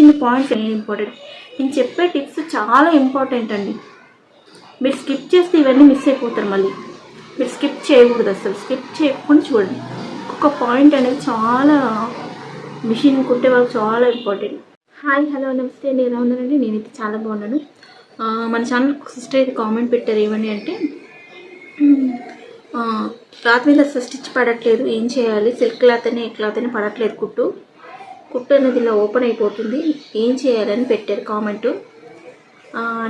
చిన్న points important నేను చెప్పే టిప్స్ చాలా ఇంపార్టెంట్ అండి. మీరు స్కిప్ చేస్తే ఇవన్నీ మిస్ అయిపోతారు మళ్ళీ. మీరు స్కిప్ చేయకూడదు అసలు. స్కిప్ చేయకుండా చూడండి. ఒక్కొక్క పాయింట్ అనేది చాలా మిషన్ కుట్టే వాళ్ళకి చాలా ఇంపార్టెంట్ హాయ్ హలో నమస్తే. నేను ఎలా ఉన్నానండి? నేనైతే చాలా బాగున్నాను. మన ఛానల్ సిస్టర్ అయితే కామెంట్ పెట్టారు ఏమని అంటే రాత్రి మీద అసలు స్టిచ్ పడట్లేదు. ఏం చేయాలి? సిల్క్ క్లాత్ అనే క్లాత్ అని పడట్లేదు కుట్టు. కుట్టు అనేది ఇలా ఓపెన్ అయిపోతుంది. ఏం చేయాలని పెట్టారు కామెంట్.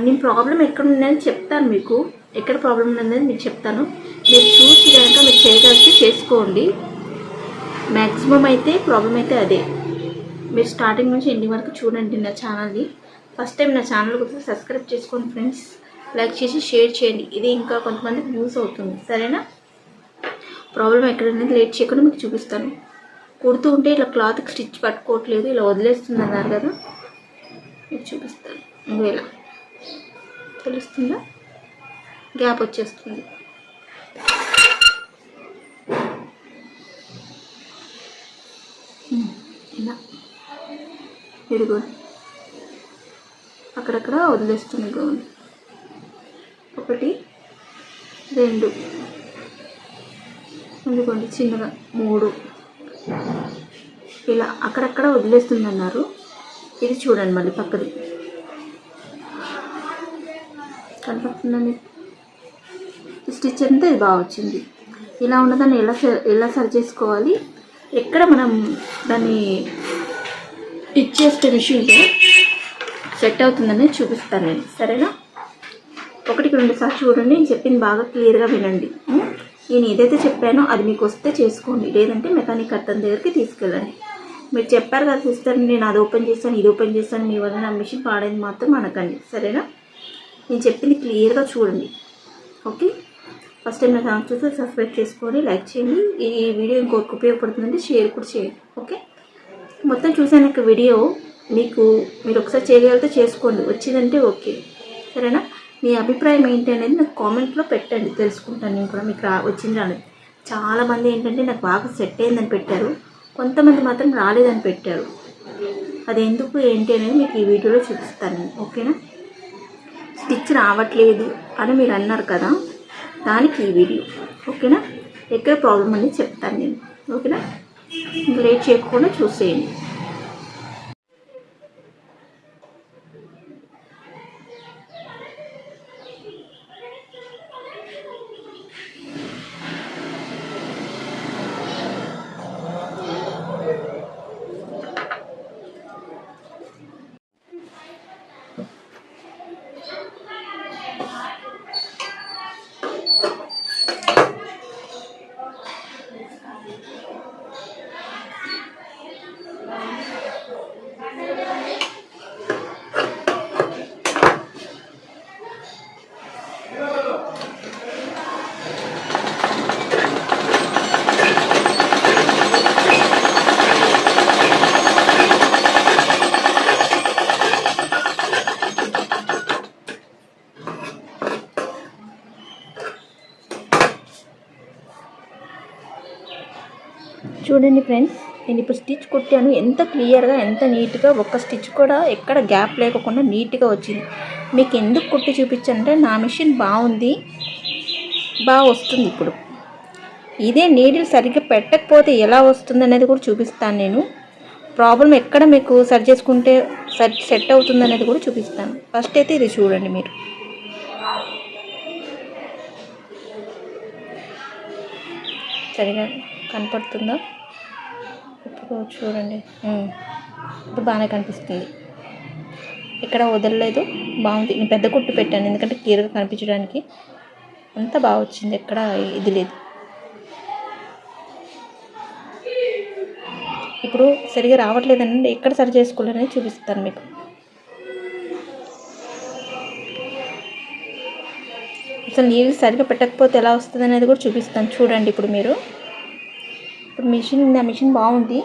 నేను ప్రాబ్లం ఎక్కడ ఉందని చెప్తాను మీకు. ఎక్కడ ప్రాబ్లం ఉందని మీకు చెప్తాను. మీరు చూసి కనుక మీరు చేయగలిగితే చేసుకోండి. మ్యాక్సిమం అయితే ప్రాబ్లం అయితే అదే. మీరు స్టార్టింగ్ నుంచి ఎండింగ్ వరకు చూడండి నా ఛానల్ని. ఫస్ట్ టైం నా ఛానల్ గురించి సబ్స్క్రైబ్ చేసుకోండి ఫ్రెండ్స్. లైక్ చేసి షేర్ చేయండి. ఇది ఇంకా కొంతమందికి యూస్ అవుతుంది. సరేనా? ప్రాబ్లం ఎక్కడ ఉన్నది లేట్ చేయకుండా మీకు చూపిస్తాను. కుడుతూ ఉంటే ఇలా క్లాత్కి స్టిచ్ పట్టుకోవట్లేదు ఇలా వదిలేస్తుంది అన్నారు కదా. ఇది చూపిస్తాను. ఇంకో ఇలా. తెలుస్తుందా? గ్యాప్ వచ్చేస్తుంది. ఇలా. ఇదిగోండి అక్కడక్కడ వదిలేస్తుంది ఇదిగోండి ఒకటి రెండు. ఇదిగోండి చిన్నగా. మూడు. ఇలా అక్కడక్కడ వదిలేస్తుంది అన్నారు ఇది చూడండి మళ్ళీ పక్కది. కనపడుతుందండి. స్టిచ్ అంతా ఇది బాగా వచ్చింది. ఇలా ఉన్నదాన్ని ఎలా స- ఎలా సరి చేసుకోవాలి? ఎక్కడ మనం దాన్ని స్టిచ్ చేస్తే మిషన్తో సెట్ అవుతుందని చూపిస్తాను నేను. సరేనా? ఒకటికి రెండు సార్లు చూడండి. నేను చెప్పింది బాగా క్లియర్గా వినండి. నేను ఏదైతే చెప్పానో అది మీకు వస్తే చేసుకోండి. లేదంటే మెకానిక్ అతని దగ్గరికి తీసుకెళ్ళండి. మీరు చెప్పారు కదా సిస్టర్ నేను అది ఓపెన్ చేస్తాను ఇది ఓపెన్ చేస్తాను మీ వల్ల నా మిషన్ పాడేది మాత్రం అనకండి సరేనా? నేను చెప్పింది క్లియర్గా చూడండి ఓకే? ఫస్ట్ టైం నా ఛానల్ చూస్తే సబ్స్క్రైబ్ చేసుకొని లైక్ చేయండి ఈ వీడియో ఇంకొకరికి ఉపయోగపడుతుందంటే షేర్ కూడా చేయండి ఓకే? మొత్తం చూసాక వీడియో మీకు మీరు ఒకసారి చేయగలిగితే చేసుకోండి వచ్చిందంటే ఓకే సరేనా? మీ అభిప్రాయం ఏంటి అనేది నాకు కామెంట్లో పెట్టండి తెలుసుకుంటాను నేను కూడా మీకు రా వచ్చింది రాలేదు. చాలామంది ఏంటంటే నాకు బాగా సెట్ అయిందని పెట్టారు. కొంతమంది మాత్రం రాలేదని పెట్టారు. అది ఎందుకు ఏంటి అనేది మీకు ఈ వీడియోలో చూపిస్తాను నేను ఓకేనా? స్టిచ్ రావట్లేదు అని మీరు అన్నారు కదా దానికి ఈ వీడియో ఓకేనా? ఎక్కడ ప్రాబ్లం అనేది చెప్తాను నేను ఓకేనా? ఇంకా లేట్ చేయకుండా చూసేయండి. చూడండి ఫ్రెండ్స్ నేను ఇప్పుడు స్టిచ్ కుట్టాను. ఎంత క్లియర్గా ఎంత నీట్గా ఒక్క స్టిచ్ కూడా ఎక్కడ గ్యాప్ లేకుండా నీట్గా వచ్చింది. మీకు ఎందుకు కుట్టి చూపించంటే నా మిషన్ బాగుంది బాగా వస్తుంది ఇప్పుడు. ఇదే నీడిల్ సరిగ్గా పెట్టకపోతే ఎలా వస్తుంది అనేది కూడా చూపిస్తాను నేను. ప్రాబ్లం ఎక్కడ మీకు సరి చేసుకుంటే సరి సెట్ అవుతుంది అనేది కూడా చూపిస్తాను. ఫస్ట్ అయితే ఇది చూడండి మీరు. సరిగా కనపడుతుందా? ఇప్పుడు చూడండి. ఇప్పుడు బాగానే కనిపిస్తుంది. ఇక్కడ వదలలేదు. బాగుంది. నేను పెద్ద కుట్టు పెట్టాను. ఎందుకంటే క్లియర్గా కనిపించడానికి అంతా బాగా వచ్చింది. ఎక్కడ ఇది లేదు. ఇప్పుడు సరిగా రావట్లేదండి ఎక్కడ సరి చేసుకోవాలనేది చూపిస్తాను మీకు. అసలు నీళ్ళు సరిగా పెట్టకపోతే ఎలా వస్తుంది అనేది కూడా చూపిస్తాను. చూడండి ఇప్పుడు మీరు. ఇప్పుడు మిషన్ నా మిషన్ బాగుంది.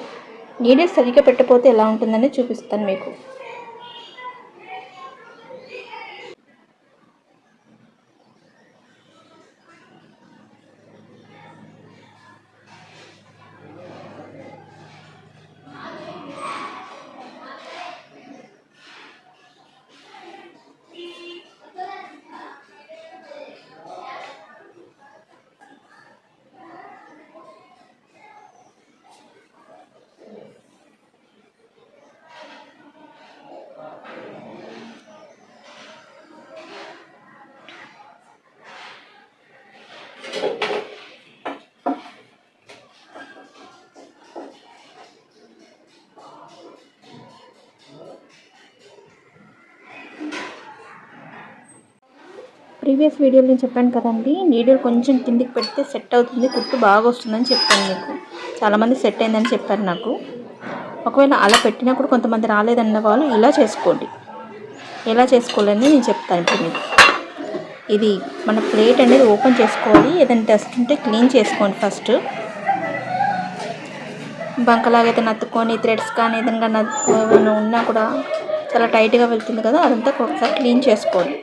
నీడే సరిగ్గా పెట్టకపోతే ఎలా ఉంటుందని చూపిస్తాను మీకు. ప్రీవియస్ వీడియోలో నేను చెప్పాను కదండి నీడిల్ కొంచెం కిందికి పెడితే సెట్ అవుతుంది కుట్టు బాగా వస్తుందని చెప్పాను మీకు. చాలామంది సెట్ అయిందని చెప్పారు నాకు. ఒకవేళ అలా పెట్టినా కూడా కొంతమంది రాలేదన్న వాళ్ళు ఇలా చేసుకోండి. ఎలా చేసుకోవాలని నేను చెప్తాను ఇప్పుడు మీకు. ఇది మన ప్లేట్ అనేది ఓపెన్ చేసుకోవాలి. ఏదైనా డస్ట్ ఉంటే క్లీన్ చేసుకోండి ఫస్ట్. బంకలాగైతే నత్తుకొని థ్రెడ్స్ కానీ ఏదైనా ఏమైనా ఉన్నా కూడా చాలా టైట్గా వెళ్తుంది కదా అదంతా ఒకసారి క్లీన్ చేసుకోండి.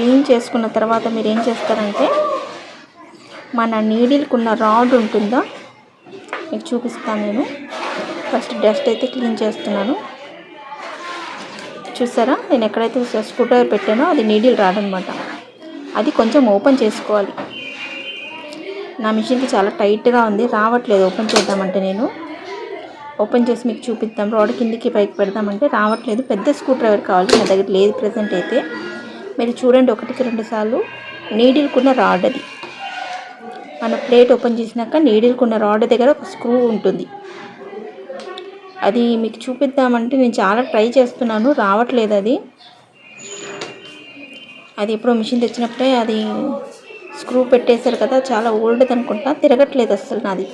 క్లీన్ చేసుకున్న తర్వాత మీరు ఏం చేస్తారంటే మన నీడిల్కి ఉన్న రాడ్ ఉంటుందా? మీకు చూపిస్తాను నేను. ఫస్ట్ డస్ట్ అయితే క్లీన్ చేస్తున్నాను. చూసారా? నేను ఎక్కడైతే స్క్రూ డ్రైవర్ పెట్టానో అది నీడిల్ రాడనమాట అది కొంచెం ఓపెన్ చేసుకోవాలి. నా మిషన్కి చాలా టైట్గా ఉంది. రావట్లేదు. ఓపెన్ చేద్దామంటే నేను. ఓపెన్ చేసి మీకు చూపిద్దాం. రాడ్ కిందికి పైకి పెడదామంటే రావట్లేదు. పెద్ద స్క్రూ డ్రైవర్ కావాలి. నా దగ్గర లేదు ప్రజెంట్ అయితే. మీరు చూడండి ఒకటికి రెండు సార్లు. నీడిల్కున్న రాడ్ అది. మన ప్లేట్ ఓపెన్ చేసినాక నీడిల్కున్న రాడ్ దగ్గర ఒక స్క్రూ ఉంటుంది. అది మీకు చూపిద్దామంటే నేను చాలా ట్రై చేస్తున్నాను రావట్లేదు అది. అది ఎప్పుడో మిషన్ తెచ్చినప్పుడే అది స్క్రూ పెట్టేశారు కదా చాలా ఓల్డ్ అనుకుంటా తిరగట్లేదు అసలు నాది.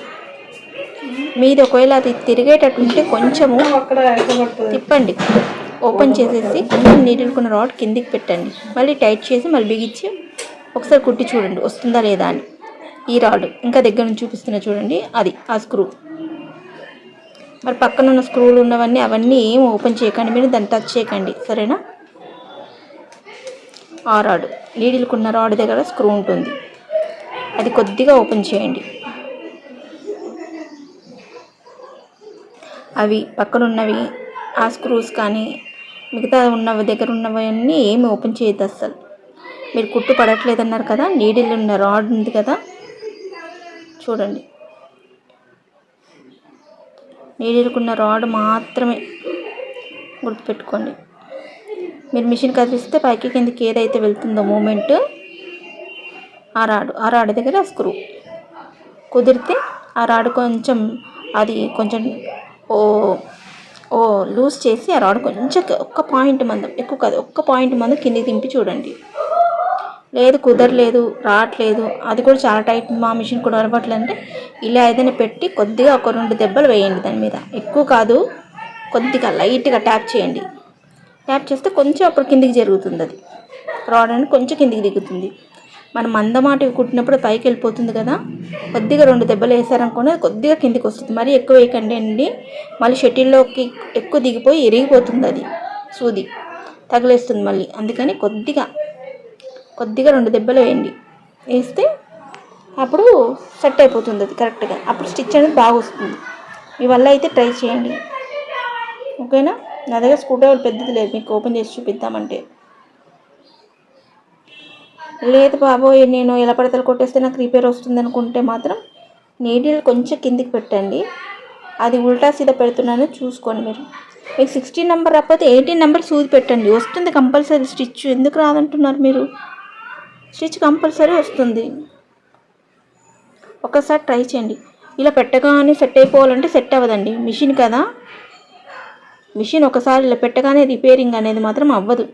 మీది ఒకవేళ అది తిరిగేటట్టు ఉంటే కొంచెము తిప్పండి. ఓపెన్ చేసేసి కొంచెం నీటిల్కున్న రాడ్ కిందికి పెట్టండి. మళ్ళీ టైట్ చేసి మళ్ళీ బిగించి ఒకసారి కుట్టి చూడండి వస్తుందా లేదా అని. ఈ రాడ్ ఇంకా దగ్గర నుంచి చూపిస్తున్నా చూడండి అది ఆ స్క్రూ. మరి పక్కన ఉన్న స్క్రూలు ఉన్నవన్నీ అవన్నీ ఏం ఓపెన్ చేయకండి మీరు దాన్ని టచ్ చేయకండి సరేనా? ఆ రాడ్ నీడిల్కున్న రాడ్ దగ్గర స్క్రూ ఉంటుంది. అది కొద్దిగా ఓపెన్ చేయండి. అవి పక్కనున్నవి ఆ స్క్రూస్ కానీ మిగతా ఉన్నవి దగ్గర ఉన్నవన్నీ ఏమి ఓపెన్ చేయదు అస్సలు. మీరు కుట్టు పడట్లేదు అన్నారు కదా నీడిల్ ఉన్న రాడ్ ఉంది కదా చూడండి. నీడిల్కున్న రాడ్ మాత్రమే గుర్తుపెట్టుకోండి. మీరు మిషన్ కదిలిస్తే పైకి కిందకి ఏదైతే వెళ్తుందో మూమెంట్ ఆ రాడు ఆ రాడ్ దగ్గర స్క్రూ. కుదిరితే ఆ రాడ్ కొంచెం అది కొంచెం ఓ ఓ లూజ్ చేసి ఆ రాడ్ కొంచెం ఒక్క పాయింట్ మందం ఎక్కువ కాదు ఒక్క పాయింట్ మందం కిందికి దింపి చూడండి. లేదు కుదరలేదు రావట్లేదు అది కూడా చాలా టైట్ మా మిషన్ కూడా అలవాట్లేదు అంటే ఇలా ఏదైనా పెట్టి కొద్దిగా ఒక రెండు దెబ్బలు వేయండి దాని మీద. ఎక్కువ కాదు కొద్దిగా లైట్గా ట్యాప్ చేయండి. ట్యాప్ చేస్తే కొంచెం అప్పుడు కిందికి జరుగుతుంది అది. రాడ్ అనేది కొంచెం కిందికి దిగుతుంది. మనం మందమాటి కుట్టినప్పుడు పైకి వెళ్ళిపోతుంది కదా. కొద్దిగా రెండు దెబ్బలు వేసారనుకోండి అది కొద్దిగా కిందికి వస్తుంది. మరీ ఎక్కువ వేయకండి అండి. మళ్ళీ షటిల్లోకి ఎక్కువ దిగిపోయి ఇరిగిపోతుంది అది సూది. తగిలేస్తుంది మళ్ళీ. అందుకని కొద్దిగా కొద్దిగా రెండు దెబ్బలు వేయండి. వేస్తే అప్పుడు సెట్ అయిపోతుంది అది కరెక్ట్గా. అప్పుడు స్టిచ్ అనేది బాగా వస్తుంది. మీ వల్ల అయితే ట్రై చేయండి. ఓకేనా? నా దగ్గర స్క్రూ డ్రైవర్ పెద్దది లేదు. మీకు ఓపెన్ చేసి చూపిద్దామంటే. లేదు బాబోయ్ నేను ఎలా పడతలు కొట్టేస్తే నాకు రిపేర్ వస్తుంది అనుకుంటే మాత్రం నీడిల్ కొంచెం కిందికి పెట్టండి. అది ఉల్టా సీదా పెడుతున్నాను చూసుకోండి మీరు. మీకు సిక్స్టీన్ నెంబర్ రాకపోతే ఎయిటీన్ నెంబర్ సూది పెట్టండి. వస్తుంది కంపల్సరీ స్టిచ్ ఎందుకు రాదంటున్నారు మీరు? స్టిచ్ కంపల్సరీ వస్తుంది. ఒకసారి ట్రై చేయండి. ఇలా పెట్టగానే సెట్ అయిపోవాలంటే సెట్ అవ్వదండి. మిషన్ కదా? మిషన్ ఒకసారి ఇలా పెట్టగానే రిపేరింగ్ అనేది మాత్రం అవ్వదు.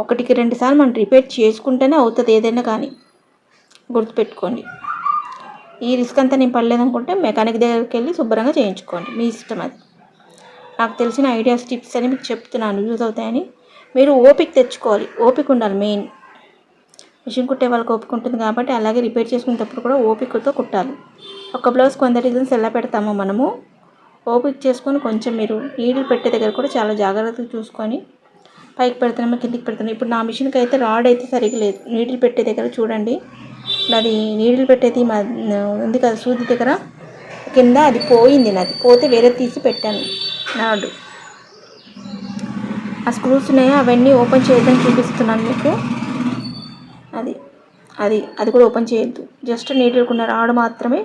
ఒకటికి రెండు సార్లు మనం రిపేర్ చేసుకుంటేనే అవుతుంది ఏదైనా కానీ. గుర్తుపెట్టుకోండి. ఈ రిస్క్ అంతా నేను పడలేదనుకుంటే మెకానిక్ దగ్గరికి వెళ్ళి శుభ్రంగా చేయించుకోండి. మీ ఇష్టం అది. నాకు తెలిసిన ఐడియాస్ టిప్స్ అని మీకు చెప్తున్నాను. యూజ్ అవుతాయని. మీరు ఓపిక తెచ్చుకోవాలి. ఓపిక ఉండాలి మెయిన్. మిషన్ కుట్టే వాళ్ళకి ఓపిక ఉంటుంది కాబట్టి అలాగే రిపేర్ చేసుకునేటప్పుడు కూడా ఓపికతో కుట్టాలి. ఒక బ్లౌజ్ కొంత డిజైన్స్ ఎలా పెడతామో మనము ఓపిక చేసుకొని కొంచెం మీరు నీళ్ళు పెట్టే దగ్గర కూడా చాలా జాగ్రత్తగా చూసుకొని పైకి పెడుతున్నామో కిందికి పెడుతున్నాం ఇప్పుడు నా మిషన్కి అయితే రాడ్ అయితే సరిగ్గా లేదు. నీడిల్ పెట్టే దగ్గర చూడండి. నాది నీడిల్ పెట్టేది మా ఉంది కదా సూది దగ్గర. కింద అది పోయింది నాది. పోతే వేరే తీసి పెట్టాను. నాడు. ఆ స్క్రూస్ ఉన్నాయో అవన్నీ ఓపెన్ చేయడం చూపిస్తున్నాను మీకు. అది అది అది కూడా ఓపెన్ చేయొద్దు. జస్ట్ నీటికున్న రాడ్ మాత్రమే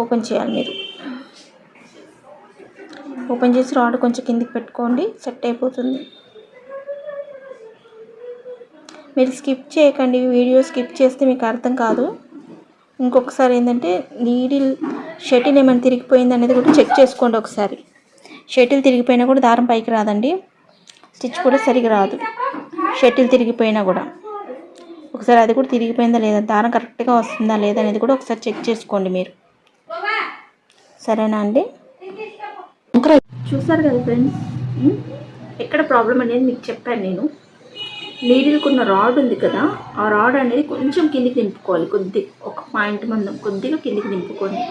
ఓపెన్ చేయాలి మీరు. ఓపెన్ చేసి రాడ్ కొంచెం కిందికి పెట్టుకోండి సెట్ అయిపోతుంది. మీరు స్కిప్ చేయకండి వీడియో స్కిప్ చేస్తే మీకు అర్థం కాదు. ఇంకొకసారి ఏంటంటే నీడిల్ షటిల్ ఏమైనా తిరిగిపోయింది అనేది కూడా చెక్ చేసుకోండి ఒకసారి. షటిల్ తిరిగిపోయినా కూడా దారం పైకి రాదండి. స్టిచ్ కూడా సరిగా రాదు. షటిల్ తిరిగిపోయినా కూడా. ఒకసారి అది కూడా తిరిగిపోయిందా లేదా దారం కరెక్ట్గా వస్తుందా లేదా అనేది కూడా ఒకసారి చెక్ చేసుకోండి మీరు. సరేనా అండి? చూసారు కదా ఫ్రెండ్స్? ఎక్కడ ప్రాబ్లం అనేది మీకు చెప్పాను నేను. నీడిల్కున్న రాడ్ ఉంది కదా ఆ రాడ్ అనేది కొంచెం కిందికి దింపుకోవాలి కొద్ది ఒక పాయింట్ మందం కొద్దిగా కిందికి దింపుకోండి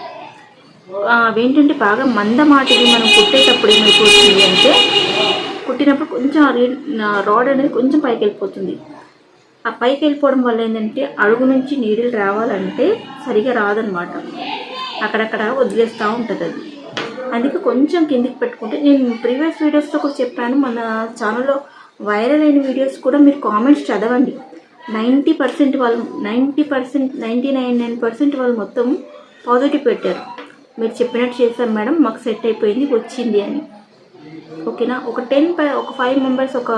అవేంటంటే బాగా మందమాటిది మనం కుట్టేటప్పుడు ఏమైపోతుంది అంటే కుట్టినప్పుడు కొంచెం ఆ రాడ్ అనేది కొంచెం పైకి వెళ్ళిపోతుంది. ఆ పైకి వెళ్ళిపోవడం వల్ల ఏంటంటే అడుగు నుంచి నీడిల్ రావాలంటే సరిగా రాదనమాట. అక్కడక్కడ వదిలేస్తూ ఉంటుంది అది అందుకే కొంచెం కిందికి పెట్టుకుంటే నేను ప్రీవియస్ వీడియోస్లో కూడా చెప్పాను మన ఛానల్లో వైరల్ అయిన వీడియోస్ కూడా మీరు కామెంట్స్ చదవండి. నైంటీ పర్సెంట్ వాళ్ళు ninety percent ninety nine nine percent వాళ్ళు మొత్తం పాజిటివ్ పెట్టారు. మీరు చెప్పినట్టు చేశారు మేడం మాకు సెట్ అయిపోయింది వచ్చింది అని. ఓకేనా? ఒక టెన్ ఒక ఫైవ్ మెంబర్స్ ఒక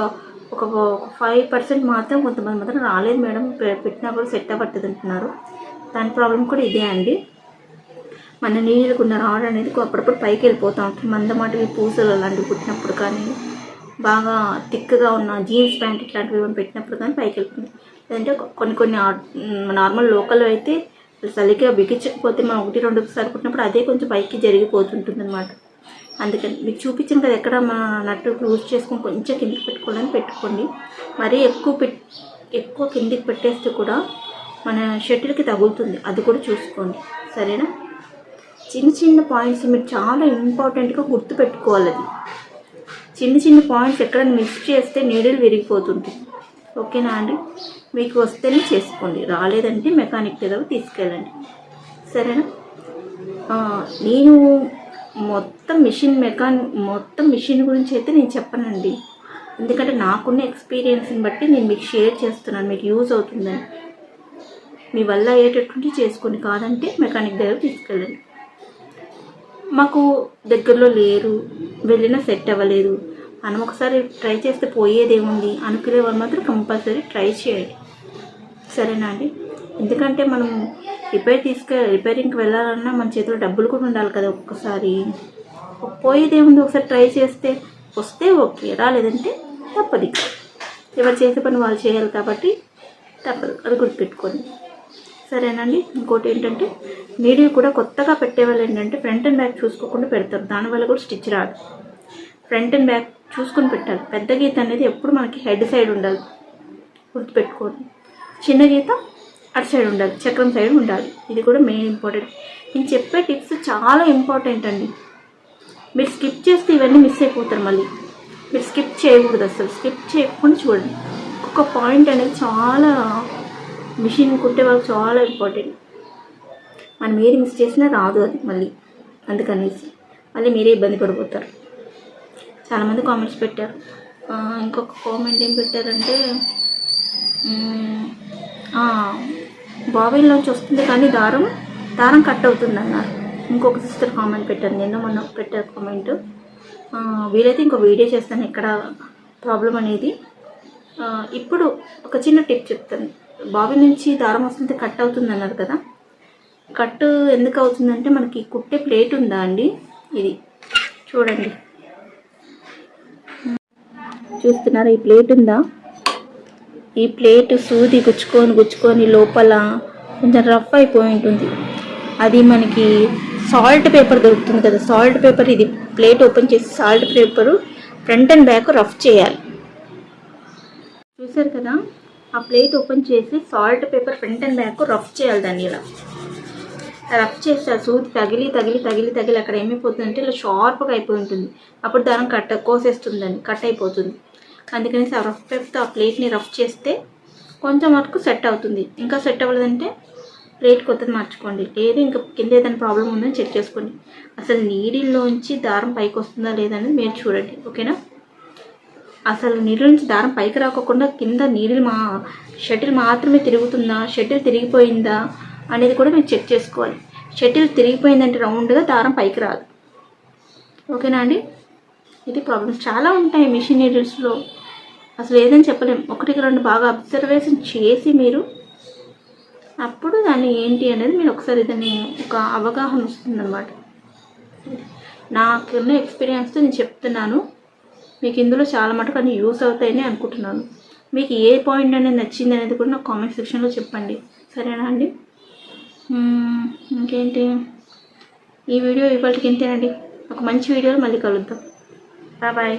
ఒక ఫైవ్ పర్సెంట్ మాత్రం కొంతమంది మాత్రం రాలేదు మేడం పెట్టినా కూడా సెట్ అవ్వట్లేదు అంటున్నారు. దాని ప్రాబ్లం కూడా ఇదే అండి. మన నీళ్ళకున్న రాడ్ అనేది అప్పుడప్పుడు పైకి వెళ్ళిపోతూ ఉంటుంది. మందమాటివి పూసలు అలాంటివి పుట్టినప్పుడు కానీ బాగా థిక్గా ఉన్న జీన్స్ ప్యాంట్ ఇట్లాంటివి ఏమైనా పెట్టినప్పుడు కానీ పైకి వెళ్తుంది లేదంటే కొన్ని కొన్ని నార్మల్ లోకల్ అయితే చలిగా బిగించకపోతే మనం ఒకటి రెండు సార్లు కుట్టినప్పుడు అదే కొంచెం పైకి జరిగిపోతుంటుంది అనమాట అందుకని మీకు చూపించాను కదా ఎక్కడ మన నట్టు లూజ్ చేసుకొని కొంచెం కిందికి పెట్టుకోవాలని పెట్టుకోండి. మరీ ఎక్కువ పెట్ ఎక్కువ కిందికి పెట్టేస్తే కూడా మన షటిల్కి తగులుతుంది. అది కూడా చూసుకోండి. సరేనా? చిన్న చిన్న పాయింట్స్ మీరు చాలా ఇంపార్టెంట్గా గుర్తుపెట్టుకోవాలి అది. చిన్న చిన్న పాయింట్స్ ఎక్కడైనా మిస్ చేస్తే నీడిల్ విరిగిపోతుంది. ఓకేనా అండి? మీకు వస్తేనే చేసుకోండి. రాలేదంటే మెకానిక్ దగ్గర తీసుకెళ్ళండి. సరేనా? నేను మొత్తం మిషన్ మెకాన్ మొత్తం మిషన్ గురించి అయితే నేను చెప్పనండి. ఎందుకంటే నాకున్న ఎక్స్పీరియన్స్ని బట్టి నేను మీకు షేర్ చేస్తున్నాను. మీకు యూజ్ అవుతుందని. మీ వల్ల అయ్యేటటువంటి చేసుకోండి. కాదంటే మెకానిక్ దగ్గర తీసుకెళ్ళండి. మాకు దగ్గరలో లేరు. వెళ్ళినా సెట్ అవ్వలేదు. మనం ఒకసారి ట్రై చేస్తే పోయేదేముంది? అనుకునే వాళ్ళు మాత్రం కంపల్సరీ ట్రై చేయండి సరేనా అండి? ఎందుకంటే మనం రిపేర్ తీసుకు రిపేరింగ్కి వెళ్ళాలన్నా మన చేతిలో డబ్బులు కూడా ఉండాలి కదా ఒక్కసారి. పోయేదేముంది ఒకసారి ట్రై చేస్తే? వస్తే ఓకే. రాలేదంటే తప్పదు. ఎవరు చేసే పని వాళ్ళు చేయాలి కాబట్టి తప్పదు. అది గుర్తుపెట్టుకోండి. సరేనండి. ఇంకోటి ఏంటంటే నీడిల్ కూడా కొత్తగా పెట్టేవాళ్ళు ఏంటంటే ఫ్రంట్ అండ్ బ్యాక్ చూసుకోకుండా పెడతారు. దానివల్ల కూడా స్టిచ్ రాదు. ఫ్రంట్ అండ్ బ్యాక్ చూసుకొని పెట్టాలి. పెద్ద గీత అనేది ఎప్పుడు మనకి హెడ్ సైడ్ ఉండాలి. గుర్తుపెట్టుకోండి. చిన్న గీత అటు సైడ్ ఉండాలి. చక్రం సైడ్ ఉండాలి. ఇది కూడా మెయిన్ ఇంపార్టెంట్. నేను చెప్పే టిప్స్ చాలా ఇంపార్టెంట్ అండి. మీరు స్కిప్ చేస్తే ఇవన్నీ మిస్ అయిపోతారు మళ్ళీ. మీరు స్కిప్ చేయకూడదు అసలు. స్కిప్ చేయకుండా చూడండి. ఒక్కొక్క పాయింట్ అనేది చాలా మిషన్ కుట్టే వాళ్ళకి చాలా ఇంపార్టెంట్. మనం ఏది మిస్ చేసినా రాదు అది మళ్ళీ. అందుకనేసి మళ్ళీ మీరే ఇబ్బంది పడిపోతారు. చాలామంది కామెంట్స్ పెట్టారు. ఇంకొక కామెంట్ ఏం పెట్టారంటే మ్మ్, వస్తుంది కానీ దారం దారం కట్ అవుతుంది అన్నారు. ఇంకొక సిస్టర్ కామెంట్ పెట్టారు. నిన్న మొన్న పెట్టారు కామెంట్ వీలైతే ఇంకో వీడియో చేస్తాను. ఎక్కడ ప్రాబ్లం అనేది ఇప్పుడు ఒక చిన్న టిప్ చెప్తాను. బావి నుంచి దారం వస్తుంటే కట్ అవుతుంది అన్నారు కదా. కట్ ఎందుకు అవుతుందంటే మనకి కుట్టే ప్లేట్ ఉందా అండి? ఇది చూడండి. చూస్తున్నారా ఈ ప్లేట్ ఉందా? ఈ ప్లేట్ సూది గుచ్చుకొని గుచ్చుకొని లోపల కొంచెం రఫ్ అయిపోయి ఉంటుంది. అది మనకి సాల్ట్ పేపర్ దొరుకుతుంది కదా సాల్ట్ పేపర్ ఇది ప్లేట్ ఓపెన్ చేసి salt paper front and back rough చేయాలి. చూసారు కదా? ఆ ప్లేట్ ఓపెన్ చేసి salt paper front and back rough చేయాలి దాన్ని ఇలా రఫ్ చేస్తే ఆ సూది తగిలి తగిలి తగిలి తగిలి అక్కడ ఏమైపోతుందంటే ఇలా షార్ప్గా అయిపోయి ఉంటుంది అప్పుడు దారం కట్ కోసేస్తుందండి కట్ అయిపోతుంది. అందుకనేసి ఆ రఫ్ పేపర్తో ఆ ప్లేట్ని రఫ్ చేస్తే కొంచెం వరకు సెట్ అవుతుంది. ఇంకా సెట్ అవ్వలేదంటే ప్లేట్ కొత్తది మార్చుకోండి. లేదు ఇంకా కింద ఏదైనా ప్రాబ్లం ఉందని చెక్ చేసుకోండి. అసలు నీడిల్లోంచి దారం పైకి వస్తుందా లేదా అనేది మీరు చూడండి. ఓకేనా? అసలు నీళ్ళ నుంచి దారం పైకి రాకోకుండా కింద నీళ్ళు మా షటిల్ మాత్రమే తిరుగుతుందా? షటిల్ తిరిగిపోయిందా? అనేది కూడా మీరు చెక్ చేసుకోవాలి. షటిల్ తిరిగిపోయిందంటే రౌండ్గా దారం పైకి రాదు. ఓకేనా అండి? ఇది ప్రాబ్లమ్స్ చాలా ఉంటాయి మిషన్ నీడిల్స్లో. అసలు ఏదని చెప్పలేం. ఒకటికి రెండు బాగా అబ్జర్వేషన్ చేసి మీరు అప్పుడు దాన్ని ఏంటి అనేది మీరు ఒకసారి దాన్ని ఒక అవగాహన వస్తుందన్నమాట. నాకున్న ఎక్స్పీరియన్స్తో నేను చెప్తున్నాను. మీకు ఇందులో చాలా మటుకు అన్ని యూస్ అవుతాయని అనుకుంటున్నాను. మీకు ఏ పాయింట్ అనేది నచ్చింది అనేది కూడా నాకు కామెంట్ సెక్షన్లో చెప్పండి. సరేనా అండి? ఇంకేంటి? ఈ వీడియో ఇవాళకి ఇంతేనండి. ఒక మంచి వీడియోలో మళ్ళీ కలుద్దాం. బాయ్.